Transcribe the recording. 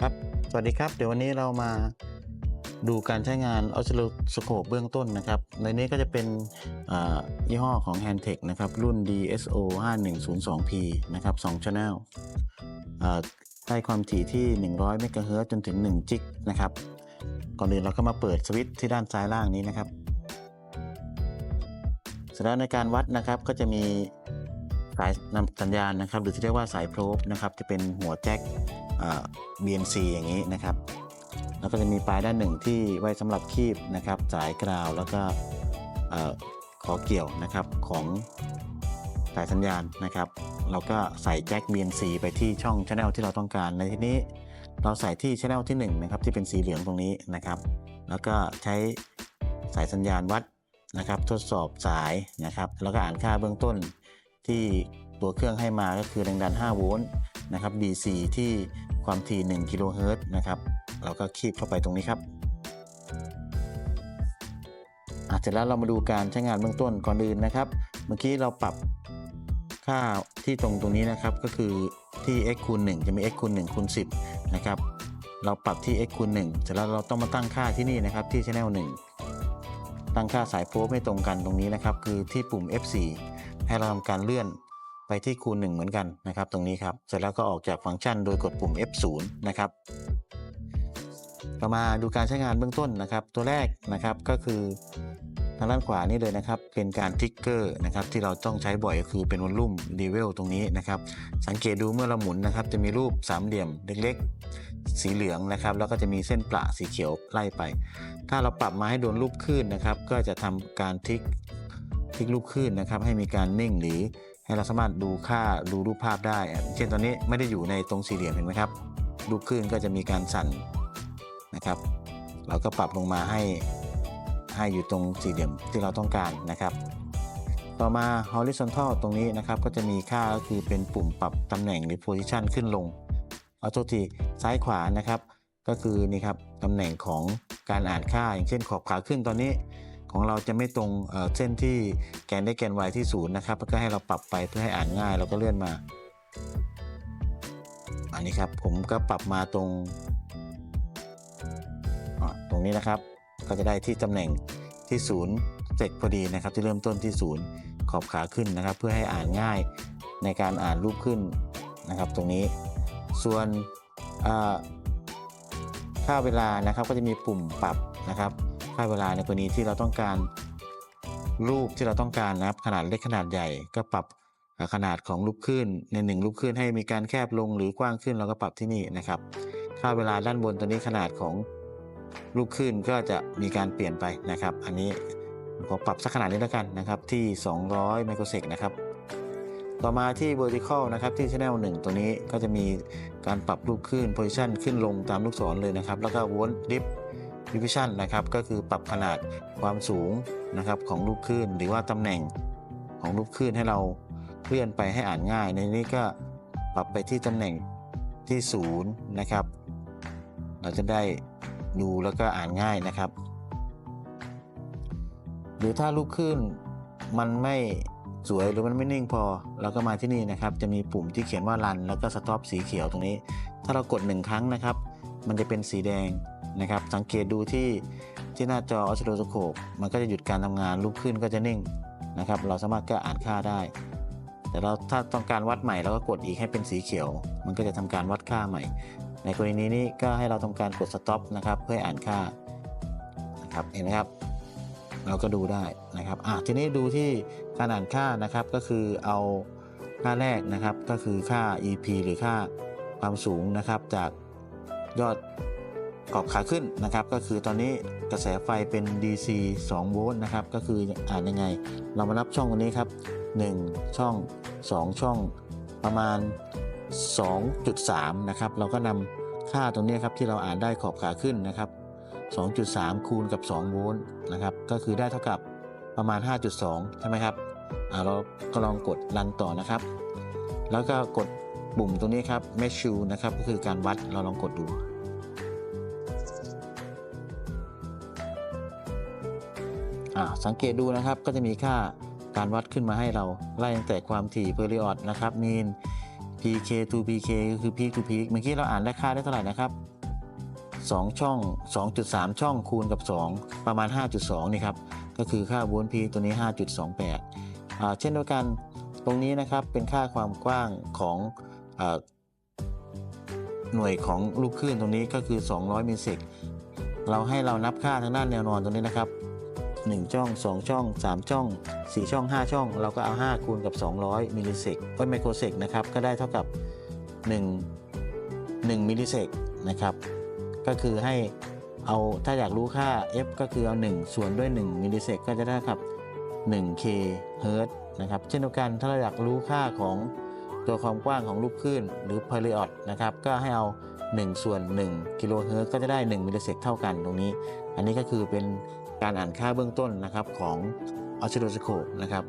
ครับ สวัสดีครับ เดี๋ยววันนี้เรามาดูการใช้งานออสซิลสโคปเบื้องต้นนะครับ ในนี้ก็จะเป็นยี่ห้อของ Handtech นะครับ รุ่น DSO 5102P นะครับ2 Channel อ่าได้ความถี่ที่ 100 MHz จนถึง1จิกนะครับ ก่อนอื่นเราก็มาเปิดสวิตช์ที่ด้านซ้ายล่างนี้นะครับ เสร็จแล้วในการวัดนะครับก็จะมีสายนำสัญญาณนะครับ หรือที่เรียกว่าสายโพรบนะครับ จะเป็นหัวแจ็ค BNC อย่างนี้นะครับ แล้วก็จะมีปลายด้านหนึ่งที่ไว้สำหรับคีบนะครับ สายกราวแล้วก็ขอเกี่ยวนะครับของสายสัญญาณนะครับ เราก็ใส่แจ็ค BNC ไปที่ช่องช anel ที่เราต้องการในที่นี้เราใส่ที่ช anel ที่1นะครับที่เป็นสีเหลืองตรงนี้นะครับ แล้วก็ใช้สายสัญญาณวัดนะครับ ทดสอบสายนะครับ แล้วก็อ่านค่าเบื้องต้นที่ตัวเครื่องให้มาก็คือแรงดัน 5 โวลต์ นะครับ DC ที่ความถี่1กิโลเฮิรตซ์นะครับ เราก็คีบเข้าไปตรงนี้ครับอะเสร็จแล้วเรามาดูการใช้งานเบื้องต้นก่อนอื่นนะครับ เมื่อกี้เราปรับค่าที่ตรงตรงนี้นะครับก็คือที่ x คูณ1จะมี x คูณ1คูณ10นะครับ เราปรับที่ x คูณ1เสร็จแล้วเราต้องมาตั้งค่าที่นี่นะครับที่ channel 1ตั้งค่าสายโฟล์ไม่ตรงกันตรงนี้นะครับ คือที่ปุ่ม F4 ให้เราทำการเลื่อน ไปที่คูณ 1 เหมือนกันนะครับ ตรงนี้ครับ เสร็จแล้วก็ออกจากฟังก์ชันโดยกดปุ่ม F0 นะครับเรามาดูการใช้งานเบื้องต้นนะครับ ตัวแรกนะครับก็คือทางด้านขวานี่เลยนะครับ เป็นการทิกเกอร์นะครับที่เราต้องใช้บ่อยก็คือเป็นวอลลุ่มดีเวลตรงนี้นะครับ สังเกตดูเมื่อเราหมุนนะครับ จะมีรูปสามเหลี่ยมเล็กๆ สีเหลืองนะครับ แล้วก็จะมีเส้นประสีเขียวไล่ไป ถ้าเราปรับมาให้โดนรูปคลื่นนะครับ ก็จะทำการทิกทิกรูปคลื่นนะครับ ให้มีการนิ่งหรือ เราสามารถดูค่าดูรูปภาพได้ เช่นตอนนี้ไม่ได้อยู่ในตรงสี่เหลี่ยมเห็นไหมครับ รูปคลื่นก็จะมีการสั่นนะครับ เราก็ปรับลงมาให้ให้อยู่ตรงสี่เหลี่ยมที่เราต้องการนะครับ ต่อมา horizontal ตรงนี้นะครับก็จะมีค่าก็คือเป็นปุ่มปรับตำแหน่งหรือ position ขึ้นลง เอาโทษทีซ้ายขวานะครับ ก็คือนี่ครับตำแหน่งของการอ่านค่าอย่างเช่นขอบขาขึ้นตอนนี้ ของเราจะไม่ตรงเส้นที่แกนได้แกน y ที่ศูนย์นะครับก็ให้เราปรับไปเพื่อให้อ่านง่ายเราก็เลื่อนมา อันนี้ครับผมก็ปรับมาตรงตรงนี้นะครับก็จะได้ที่ตำแหน่งที่ศูนย์เสร็จพอดีนะครับที่เริ่มต้นที่ศูนย์ขอบขาขึ้นนะครับ เพื่อให้อ่านง่ายในการอ่านรูปขึ้นนะครับ ตรงนี้ส่วนอ่าค่าเวลานะครับก็จะมีปุ่มปรับนะครับ ค่าเวลาในกรณีที่เราต้องการรูปที่เราต้องการนะครับ ขนาดเล็กขนาดใหญ่ก็ปรับขนาดของรูปขึ้นในหนึ่งรูปขึ้นให้มีการแคบลงหรือกว้างขึ้นเราก็ปรับที่นี่นะครับค่าเวลาด้านบนตัวนี้ขนาดของลูกขึ้นก็จะมีการเปลี่ยนไปนะครับ อันนี้ขอปรับสักขนาดนี้แล้วกันนะครับที่ 200 ไมโครเซกนะครับต่อมาที่ vertical นะครับที่ channel 1 ตัวนี้ก็จะมีการปรับรูปขึ้น position ขึ้นลงตามลูกศรเลยนะครับ แล้วก็ volt dip division นะครับก็คือปรับขนาดความสูงนะครับของลูกขึ้นหรือว่าตำแหน่งของลูกขึ้นให้เราเคลื่อนไปให้อ่านง่าย ในนี้ก็ปรับไปที่ตำแหน่งที่0นะครับ เราจะได้ดูแล้วก็อ่านง่ายนะครับ หรือถ้าลูกขึ้นมันไม่สวยหรือมันไม่นิ่งพอเราก็มาที่นี่นะครับ จะมีปุ่มที่เขียนว่า run แล้วก็ stop สีเขียวตรงนี้ ถ้าเรากดหนึ่งครั้งนะครับ มันจะเป็นสีแดง นะครับ สังเกตดูที่ที่หน้าจอ oscilloscope มันก็จะหยุดการทำงานลูกขึ้นก็จะนิ่งนะครับ เราสามารถก็อ่านค่าได้ แต่เราถ้าต้องการวัดใหม่เราก็กดอีกให้เป็นสีเขียว มันก็จะทำการวัดค่าใหม่ ในกรณีนี้ก็ให้เราทำการกด stop นะครับเพื่ออ่านค่านะครับเห็นไหมครับ เราก็ดูได้นะครับอะทีนี้ดูที่การอ่านค่านะครับก็คือเอาค่าแรกนะครับก็คือค่า EP หรือค่าความสูงนะครับจากยอด ขอบขาขึ้นนะครับ ก็คือตอนนี้กระแสไฟเป็น DC 2 โวลต์นะครับ ก็คืออ่านยังไง เรามานับช่องตรงนี้ครับ 1 ช่อง 2 ช่องประมาณ 2.3 นะครับ เราก็นำค่าตรงนี้ครับที่เราอ่านได้ขอบขาขึ้นนะครับ 2.3 คูณกับ 2 โวลต์นะครับ ก็คือได้เท่ากับประมาณ 5.2 ใช่ไหมครับอ่าเราก็ลองกดรันต่อนะครับ แล้วก็กดปุ่มตรงนี้ครับ measure นะครับ ก็คือการวัดเราลองกดดู สังเกตดูนะครับก็จะมีค่าการวัดขึ้นมาให้เราไล่ตั้งแต่ความถี่ period นะครับ mean PK to PK ก็คือ peak to peak เมื่อกี้เราอ่านได้ค่าได้เท่าไหร่นะครับ 2 ช่อง 2.3 ช่องคูณกับ 2 ประมาณ 5.2 นี่ครับ ก็คือค่าวลพีตัวนี้ 5.28อ่าเช่นเดียวกันตรงนี้นะครับเป็นค่าความกว้างของอหน่วยของลูกคลื่นตรงนี้ก็คือ 200มิลลิเซกเราให้เรานับค่าทางด้านแนวนอนตรงนี้นะครับ 1 ช่อง 2 ช่อง 3 ช่อง 4 ช่อง 5 ช่อง เราก็เอา 5 คูณกับ 200 มิลลิเซกเอ้ยไมโครเซกนะครับ ก็ได้เท่ากับ 1 1 มิลลิเซกนะครับ ก็คือให้เอาถ้าอยากรู้ค่า f ก็คือเอา 1 ส่วนด้วย 1 มิลลิเซกก็จะได้เท่ากับ 1k เฮิร์ตนะครับ เช่นเดียวกันถ้าเราอยากรู้ค่าของตัวความกว้างของลูกคลื่นหรือ period นะครับ ก็ให้เอา 1 ส่วน 1 กิโลเฮิร์ตก็จะได้ 1 มิลลิเซกเท่ากันตรงนี้ อันนี้ก็คือเป็น การอ่านค่าเบื้องต้นนะครับของ oscilloscope นะครับ